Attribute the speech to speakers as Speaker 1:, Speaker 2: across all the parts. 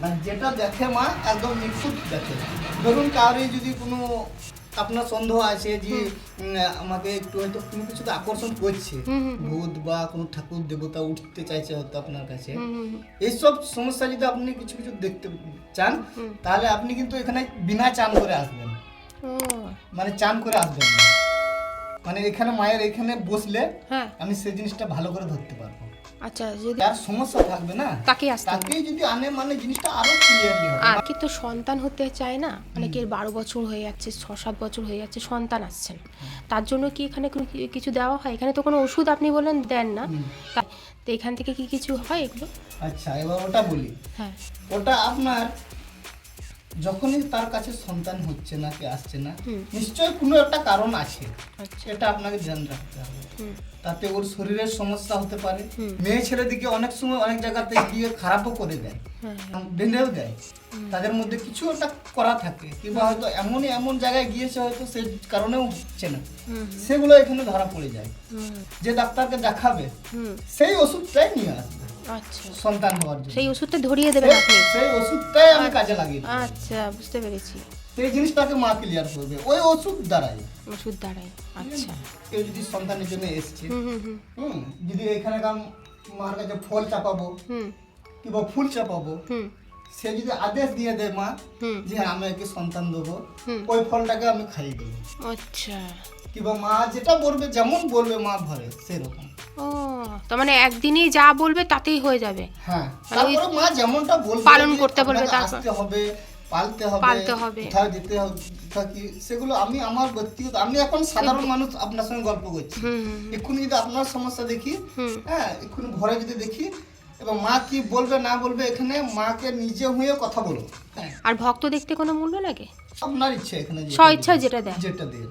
Speaker 1: মানে যেটা দেখে মা একদম নিখুঁত দেখে। ধরুন কাউরি যদি কোনো আপনার সন্দেহ আছে যে আমাকে একটু হয়তো কোনো কিছুতে আকর্ষণ করছে। ভূত বা কোনো ঠাকুর দেবতা উঠতে চাইছে হয়তো আপনার কাছে। এইসব সমস্যা যদি আপনি কিছু কিছু দেখতে চান তাহলে আপনি কিন্তু এখানে বিনা চান করে আসবেন। মানে চান করে আসবেন না। মানে এখানে মায়ের এখানে বসলে
Speaker 2: হ্যাঁ।
Speaker 1: আমি সেই জিনিসটা ভালো করে ধরতে পারব।
Speaker 2: আচ্ছা যদি
Speaker 1: যার সমস্যা থাকবে না?
Speaker 2: তাকে আসতে হবে।
Speaker 1: তাকেই যদি আনে মানে জিনিসটা আরও ক্লিয়ারলি হবে।
Speaker 2: আর কি তো সন্তান হতে চায় না অনেকের বারো বছর হয়ে যাচ্ছে ছ সাত বছর হয়ে যাচ্ছে সন্তান আসছেন তার জন্য কি এখানে কিছু দেওয়া হয়? এখানে তো কোনো ওষুধ আপনি বললেন দেন না। তো এখান থেকে কি কিছু হয় এগুলো?
Speaker 1: আচ্ছা এবার ওটা বলি।
Speaker 2: হ্যাঁ।
Speaker 1: ওটা আপনার যখনই তার কাছে সন্তান হচ্ছে না কি আসছে না
Speaker 2: হুম।
Speaker 1: নিশ্চয়ই কোনো একটা কারণ আছে।
Speaker 2: আচ্ছা।
Speaker 1: সেটা আপনাকে ধ্যান রাখতে হবে। তাতে ওর শরীরের সমস্যা হতে পারে। মেয়ে ছেলেদিকে অনেক সময় অনেক জায়গাতে গিয়ে খারাপও করে দেয়।
Speaker 2: হ্যাঁ
Speaker 1: বেঁধেও দেয়। তাদের মধ্যে কিছু একটা করা থাকে। কিংবা হয়তো এমনই এমন জায়গায় গিয়েছে হয়তো সেই কারণেও হচ্ছে না। সেগুলো এখানে ধরা পড়ে যায়। যে ডাক্তারকে দেখাবে সেই ওষুধটাই নিয়ে আসবে।
Speaker 2: আচ্ছা
Speaker 1: সন্তান হওয়ার জন্য।
Speaker 2: সেই ওষুধটা ধরিয়ে দেবেন আপনি?
Speaker 1: সেই- ওষুধটাই আমি কাজে লাগিয়ে
Speaker 2: আচ্ছা বুঝতে পেরেছি।
Speaker 1: সেই জিনিসটাকে মা ক্লিয়ার করবে। ওই ওষুধ দ্বারাই।
Speaker 2: ওষুধ দ্বারাই আচ্ছা।
Speaker 1: কেউ যদি সন্তানের জন্য এসছে
Speaker 2: হুম
Speaker 1: যদি এখানে কাম মার কাছে ফল চাপাবো
Speaker 2: হুম।
Speaker 1: কিংবা ফুল চাপাবো
Speaker 2: হুম।
Speaker 1: সে যদি আদেশ দিয়ে দেয় মা যে আমি একে সন্তান দেবো। ওই ফলটাকে আমি খাইয়ে দেবো।
Speaker 2: আচ্ছা।
Speaker 1: কিংবা মা যেটা বলবে যেমন বলবে মা ঘরে সেরকম।
Speaker 2: ও তার মানে একদিনেই যা বলবে তাতেই হয়ে যাবে।
Speaker 1: হ্যাঁ
Speaker 2: মানে
Speaker 1: তারপরে মা যেমনটা বলবে
Speaker 2: পালন করতে বলবে তারপর।
Speaker 1: হবে পালতে হবে
Speaker 2: পালতে হবে।
Speaker 1: যেতে হবে থাকি সেগুলো আমি আমার ব্যক্তিগত আমি এখন সাধারণ মানুষ আপনার সঙ্গে গল্প করছি। এক্ষুনি যদি আপনার সমস্যা দেখি হ্যাঁ এক্ষুনি ঘরে যদি দেখি এবং মা কি বলবে না বলবে এখানে মাকে নিজে হয়ে কথা বলো। হ্যাঁ।
Speaker 2: আর ভক্ত দেখতে কোনো মূল্য লাগে?
Speaker 1: আপনার ইচ্ছে এখানে
Speaker 2: স্ব ইচ্ছা যেটা দেয়।
Speaker 1: যেটা দিয়ে।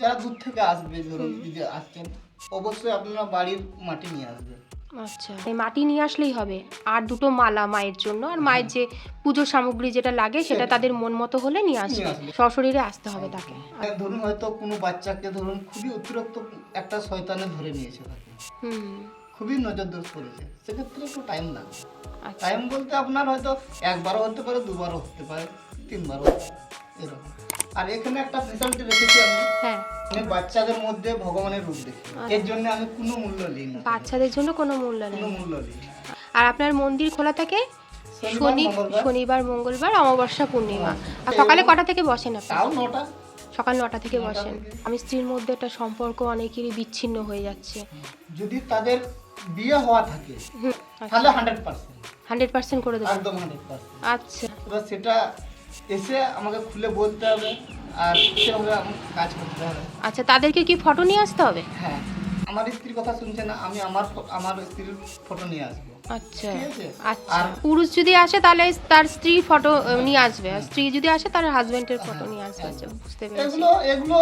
Speaker 1: যারা দূর থেকে আসবে ধরুন যদি আসছেন অবশ্যই আপনারা বাড়ির মাটি নিয়ে আসবে
Speaker 2: আচ্ছা এই মাটি নিয়ে আসলেই হবে। আর দুটো মালা মায়ের জন্য। আর মায়ের যে পুজো সামগ্রী যেটা লাগে সেটা তাদের মন মতো হলে নিয়ে আসবে। সশরীরে আসতে হবে তাকে।
Speaker 1: ধরুন হয়তো কোনো বাচ্চাকে ধরুন খুবই অতিরিক্ত একটা শয়তানে ধরে নিয়েছে তাকে।
Speaker 2: হুম।
Speaker 1: খুবই নজরদোষ করেছে। সেক্ষেত্রে একটু টাইম লাগবে।
Speaker 2: আচ্ছা।
Speaker 1: টাইম বলতে আপনার হয়তো একবারও হতে পারে দুবারও হতে পারে তিনবারও এরকম। আর এখানে একটা রেখেছি আমি
Speaker 2: হ্যাঁ।
Speaker 1: মানে বাচ্চাদের মধ্যে ভগবানের রূপ দেখি। এর জন্য আমি কোনো মূল্য নিই না।
Speaker 2: বাচ্চাদের জন্য কোনো মূল্য
Speaker 1: কোনো
Speaker 2: নেই
Speaker 1: মূল্য নিই
Speaker 2: আর আপনার মন্দির খোলা থাকে? শনি। শনিবার মঙ্গলবার অমাবস্যা পূর্ণিমা। আর সকালে কটা থেকে বসেন আপনি?
Speaker 1: তাও নটা।
Speaker 2: সকাল নটা থেকে বসেন। আমি স্ত্রীর মধ্যে একটা সম্পর্ক অনেকেরই বিচ্ছিন্ন হয়ে যাচ্ছে।
Speaker 1: যদি তাদের বিয়ে হওয়া থাকে তাহলে হান্ড্রেড পার্সেন্ট
Speaker 2: হান্ড্রেড পার্সেন্ট করে দেবো।
Speaker 1: একদম হান্ড্রেড পার্সেন্ট
Speaker 2: আচ্ছা।
Speaker 1: সেটা এসে আমাকে খুলে বলতে হবে আর সেভাবে আমাকে কাজ করতে হবে।
Speaker 2: আচ্ছা তাদেরকে কি ফটো নিয়ে আসতে হবে?
Speaker 1: হ্যাঁ আমার স্ত্রীর কথা শুনছে না আমি আমার আমার স্ত্রীর ফটো নিয়ে আসব।
Speaker 2: আচ্ছা আচ্ছা।
Speaker 1: আর-
Speaker 2: পুরুষ যদি আসে তাহলে তার স্ত্রী ফটো নিয়ে আসবে। আর স্ত্রী যদি আসে তার হাজবেন্ডের ফটো নিয়ে আসবে। আচ্ছা বুঝতে পেরেছি।
Speaker 1: এগুলো এগুলো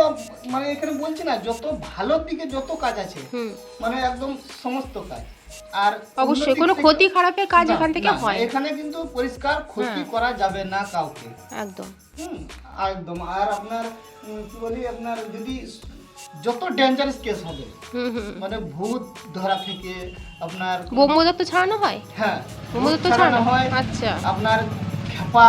Speaker 1: মানে এখানে বলছি না যত ভালো দিকে যত কাজ আছে মানে একদম সমস্ত কাজ। আর
Speaker 2: অবশ্যই কোনো ক্ষতি খারাপের কাজ এখান থেকে হয়।
Speaker 1: এখানে কিন্তু পরিষ্কার ক্ষতি। করা যাবে না কাউকে।
Speaker 2: একদম।
Speaker 1: একদম। আর আপনার কি বলি আপনার যদি যত ডেঞ্জারাস কেস হবে মানে ভূত ধরা থেকে আপনার
Speaker 2: ব্রহ্মদত্ত ছাড়ানো হয়?
Speaker 1: হ্যাঁ
Speaker 2: ব্রহ্মদত্ত
Speaker 1: ভূত
Speaker 2: ছাড়ানো
Speaker 1: হয়?
Speaker 2: আচ্ছা।
Speaker 1: আপনার খেপা।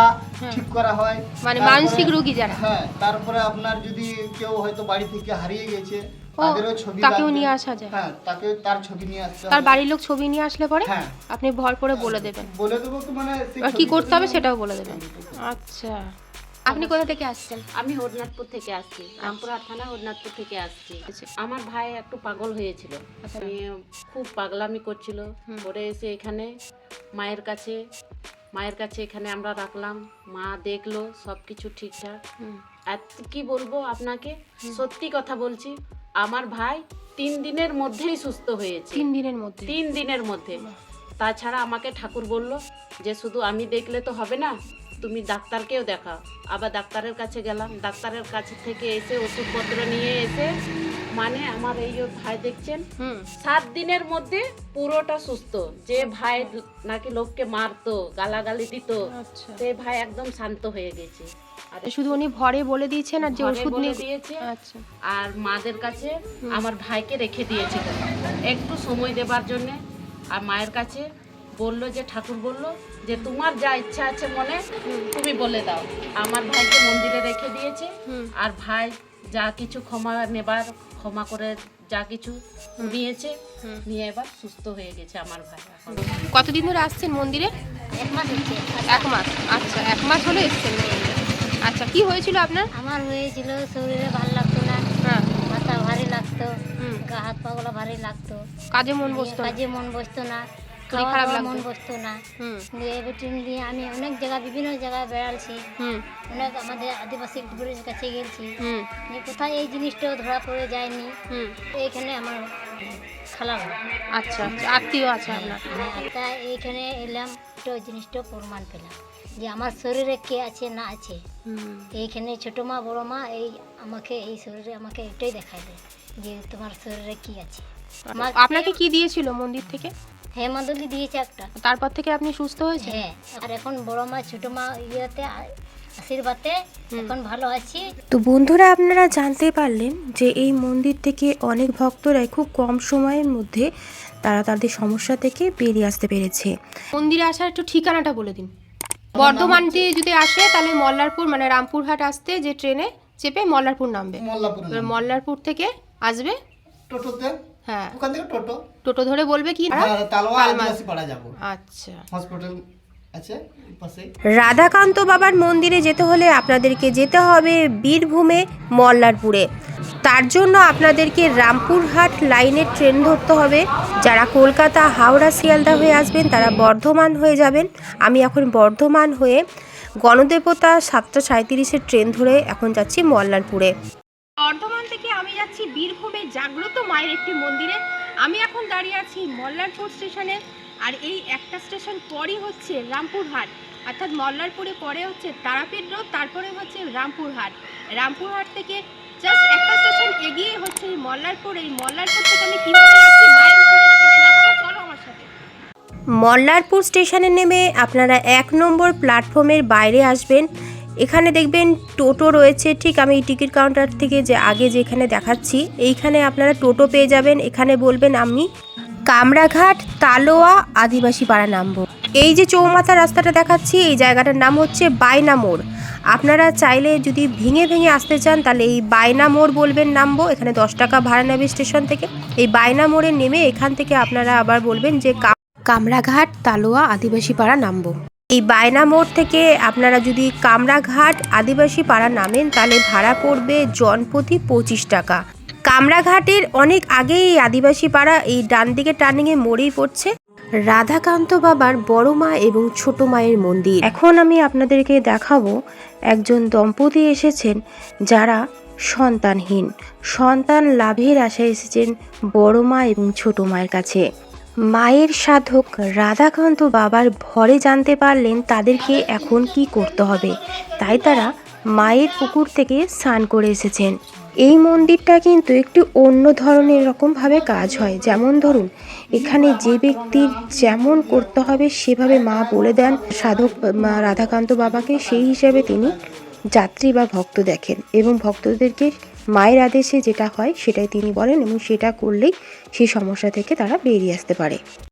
Speaker 1: ঠিক করা হয়
Speaker 2: মানে মানসিক রোগী যারা।
Speaker 1: হ্যাঁ তারপরে আপনার যদি কেউ হয়তো বাড়ি থেকে হারিয়ে গেছে তাদেরও ছবি
Speaker 2: তাকেও নিয়ে আসা যায়।
Speaker 1: হ্যাঁ তাকে তার ছবি নিয়ে আসতে
Speaker 2: তার বাড়ির লোক ছবি নিয়ে আসলে পরে?
Speaker 1: হ্যাঁ।
Speaker 2: আপনি ভর করে বলে দেবেন।
Speaker 1: বলে দেবো কি মানে
Speaker 2: কি করতে হবে সেটাও বলে দেবেন। আচ্ছা। আপনি কোথা থেকে আসছেন?
Speaker 3: আমি হরনাথপুর থেকে আসছি। রামপুরহাট থানা হরনাথপুর থেকে আসছি। আমার ভাই একটু পাগল হয়েছিল।
Speaker 2: আচ্ছা।
Speaker 3: খুব পাগলামি করছিল। পরে এসে এখানে মায়ের কাছে মায়ের কাছে এখানে আমরা রাখলাম। মা দেখল সব কিছু ঠিকঠাক।
Speaker 2: হুম।
Speaker 3: আর কি বলব আপনাকে? সত্যি কথা বলছি আমার ভাই তিন দিনের মধ্যেই সুস্থ হয়েছে।
Speaker 2: তিন দিনের মধ্যে?
Speaker 3: তিন দিনের মধ্যে। তাছাড়া আমাকে ঠাকুর বলল যে শুধু আমি দেখলে তো হবে না তুমি ডাক্তারকেও দেখাও। আবার ডাক্তারের কাছে গেলাম। ডাক্তারের কাছে থেকে এসে ওষুধপত্র নিয়ে এসে মানে আমার এই যে ভাই দেখছেন সাত দিনের মধ্যে পুরোটা সুস্থ। যে ভাই নাকি লোককে মারতো গালাগালি দিত
Speaker 2: আচ্ছা।
Speaker 3: সে ভাই একদম শান্ত হয়ে গেছে। আর
Speaker 2: শুধু উনি ভরে বলে দিয়েছেন আর যে ওষুধ নিয়ে
Speaker 3: দিয়েছে।
Speaker 2: আচ্ছা।
Speaker 3: আর মাদের কাছে আমার ভাইকে রেখে দিয়েছিল একটু সময় দেবার জন্যে আর মায়ের কাছে বলল যে ঠাকুর বলল যে তোমার যা ইচ্ছা আছে মনে তুমি বলে দাও। আমার ভাইকে মন্দিরে রেখে দিয়েছে। আর ভাই যা কিছু ক্ষমা নেবার ক্ষমা করে যা কিছু নিয়েছে। নিয়ে এবার সুস্থ হয়ে গেছে আমার ভাই এখন।
Speaker 2: কতদিন ধরে আসছেন মন্দিরে?
Speaker 4: এক মাস হচ্ছে।
Speaker 2: এক মাস। আচ্ছা এক মাস হলে এসছেন আচ্ছা কি হয়েছিল আপনার?
Speaker 4: আমার হয়েছিল শরীরে ভালো লাগতো না
Speaker 2: হ্যাঁ।
Speaker 4: মাথা ভারী লাগতো। গা হাত পাগুলো ভারী লাগতো।
Speaker 2: কাজে মন বসতো?
Speaker 4: কাজে মন বসতো না।
Speaker 2: শরীর খারাপ লাগতো?
Speaker 4: মন বসতো না।
Speaker 2: হুম।
Speaker 4: দিয়ে এবার দিয়ে আমি অনেক জায়গা বিভিন্ন জায়গায় বেড়ালছি
Speaker 2: হুম।
Speaker 4: অনেক আমাদের আদিবাসী গুরুর কাছে গেছি।
Speaker 2: হুম।
Speaker 4: যে কোথায় এই জিনিসটাও ধরা পড়ে যায়নি।
Speaker 2: হুম।
Speaker 4: এইখানে আমার খালা
Speaker 2: আচ্ছা আচ্ছা আত্মীয় আছে আপনার।
Speaker 4: হ্যাঁ, তাই এইখানে এলাম তো জিনিসটা প্রমাণ পেলাম। যে আমার শরীরে কে আছে না আছে। এইখানে ছোটো মা বড় মা এই আমাকে এই শরীরে আমাকে এটাই দেখায় দেয় যে তোমার শরীরে কি আছে। আমার-
Speaker 2: আপনাকে কি দিয়েছিল মন্দির থেকে?
Speaker 4: হ্যাঁ মাদুলি দিয়েছে একটা।
Speaker 2: তারপর থেকে আপনি সুস্থ হয়েছেন?
Speaker 4: হ্যাঁ আর এখন বড় মা ছোটো মা ইয়েতে আশীর্বাদে এখন ভালো আছি।
Speaker 5: তো বন্ধুরা আপনারা জানতে পারলেন যে এই মন্দির থেকে অনেক ভক্তরাই খুব কম সময়ের মধ্যে তারা তাদের সমস্যা থেকে বেরিয়ে আসতে পেরেছে।
Speaker 2: মন্দিরে আসার একটু ঠিকানাটা বলে দিন। বর্ধমান দিয়ে যদি আসে তাহলে মল্লারপুর মানে রামপুরহাট আসতে যে ট্রেনে চেপে মল্লারপুর নামবে। এবার মল্লারপুর থেকে আসবে।
Speaker 1: টোটোতে
Speaker 2: হ্যাঁ।
Speaker 1: ওখান থেকে টোটো।
Speaker 2: টোটো ধরে বলবে কি
Speaker 1: আর আদিবাসী পাড়া যাব।
Speaker 2: আচ্ছা।
Speaker 1: হসপিটাল আছে এই পাশে
Speaker 5: রাধাকান্ত বাবার মন্দিরে যেতে হলে আপনাদেরকে যেতে হবে বীরভূমে মল্লারপুরে। তার জন্য আপনাদেরকে রামপুরহাট লাইনের ট্রেন ধরতে হবে। যারা কলকাতা হাওড়া শিয়ালদা হয়ে আসবেন তারা বর্ধমান হয়ে যাবেন। আমি এখন বর্ধমান হয়ে গণদেবতা সাতটা সাঁত্রিশের ট্রেন ধরে এখন যাচ্ছি মল্লারপুরে
Speaker 2: বর্ধমান থেকে আমি যাচ্ছি বীরভূমে জাগ্রত মায়ের একটি মন্দিরে। আমি এখন দাঁড়িয়ে আছি মল্লারপুর স্টেশনে, আর এই একটা স্টেশন পরই হচ্ছে রামপুরহাট। অর্থাৎ মল্লারপুরে পরে হচ্ছে তারাপীঠ রোড, তারপরে হচ্ছে রামপুরহাট। রামপুরহাট থেকে জাস্ট একটা স্টেশন এগিয়ে হচ্ছে এই মল্লারপুর। এই মল্লারপুর থেকে আমি মায়ের মন্দিরে
Speaker 5: মল্লারপুর স্টেশনে নেমে আপনারা এক নম্বর প্ল্যাটফর্মের বাইরে আসবেন। এখানে দেখবেন টোটো রয়েছে, ঠিক আমি টিকিট কাউন্টার থেকে যে আগে যেখানে দেখাচ্ছি, এইখানে আপনারা টোটো পেয়ে যাবেন। এখানে বলবেন আমি কামরাঘাট তালোয়া আদিবাসী পাড়া নামবো। এই যে চৌমাথা রাস্তাটা দেখাচ্ছি, এই জায়গাটার নাম হচ্ছে বাইনা মোড়। আপনারা চাইলে যদি ভেঙে ভেঙে আসতে চান, তাহলে এই বাইনা মোড় বলবেন নামবো। এখানে দশ টাকা ভাড়া নেবে স্টেশন থেকে। এই বাইনা মোড়ে নেমে এখান থেকে আপনারা আবার বলবেন যে কামরাঘাট তালোয়া আদিবাসী পাড়া নামবো। এই বায়না মোড় থেকে আপনারা যদি কামরাঘাট আদিবাসী পাড়া নামেন, তাহলে ভাড়া পড়বে জনপ্রতি পঁচিশ টাকা। কামরাঘাটের অনেক আগে এই আদিবাসী পাড়া এই ডান দিকে টার্নিংয়ে মোড়েই পড়ছে। রাধাকান্ত বাবার বড় মা এবং ছোট মায়ের মন্দির। এখন আমি আপনাদেরকে দেখাবো একজন দম্পতি এসেছেন যারা সন্তানহীন। সন্তান লাভের আশায় এসেছেন বড় মা এবং ছোট মায়ের কাছে। মায়ের সাধক রাধাকান্ত বাবার ভরে জানতে পারলেন তাদেরকে এখন কি করতে হবে। তাই তারা মায়ের পুকুর থেকে স্নান করে এসেছেন। এই মন্দিরটা কিন্তু একটু অন্য ধরনের রকমভাবে কাজ হয়। যেমন ধরুন, এখানে যে ব্যক্তির যেমন করতে হবে সেভাবে মা বলে দেন সাধক রাধাকান্ত বাবাকে। সেই হিসাবে তিনি যাত্রী বা ভক্ত দেখেন এবং ভক্তদেরকে মায়ের আদেশে যেটা হয় সেটাই তিনি বলেন এবং সেটা করলেই সেই সমস্যা থেকে তারা বেরিয়ে আসতে পারে।